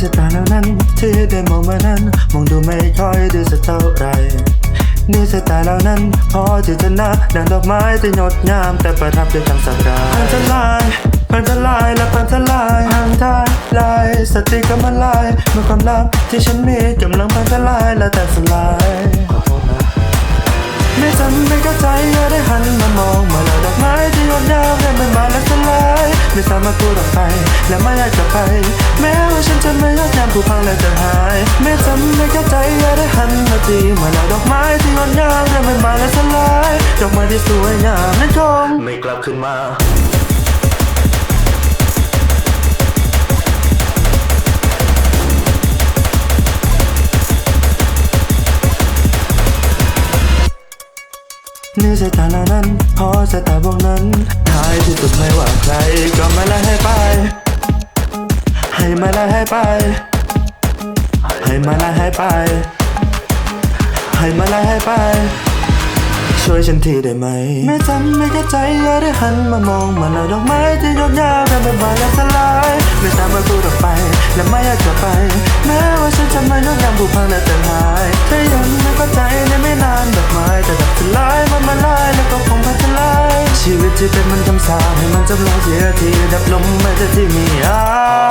ชะตาแล้วนั้น ที่ได้มองมานั้น มองดูไม่ค่อยดีสักเท่าไรนี่สายตาแล้วนั้น พอที่จะนับดังดอกไม้ที่งดงาม แต่ประทับด้วยคำสักดาพันทลายพันทลายและพันทลายห่างทายลายสติก็มาลายเมื่อความลับที่ฉันมีกำลังพันทลายและแตกสลายไม่จำเป็นก็ใจอย่าได้หันมามองมาแล้วดอกไม้ที่งดงามให้มันมาและสลายไม่สามารถพูดออกไปและไม่อยากจะไป แม้ว่าฉันจะไม ผู้พังและจะหายไม่จำเป็นก็ใจอย่าได้หันมาจีมาแล้วดอกไม้ที่งดงามให้มันมาและสลายดอกไม้ที่สวยงามนั้นคงไม่กลับคืนมานี่สายตาเหล่านั้นพอสายตาพวกนั้นท้ายที่สุดไม่ว่าใคร ก็มาไล่ให้ไป ให้มาไล่ให้ไป ให้มาล่ให้ไป ให้มาล่ให้ไป ช่วยฉันทีได้ไหม ไม่จำไม่เข้าใจอย่าได้หันมามองมาแล้วดอกไม้ที่งดงามแต่มันบานและสลาย ไม่สามารถพูดออกไป และไม่อยากจะไป แม้ว่าฉันจะไม่งดงามผูกพังและจะหายเธอยังไม่เข้าใจในไม่นานดอกไม้จะดับสลายมันมาลายแล้วก็คงพันสลายชีวิตที่เป็นมันคำสาปให้มันจำลองเสียทีดับลงไม่จะที่มีอา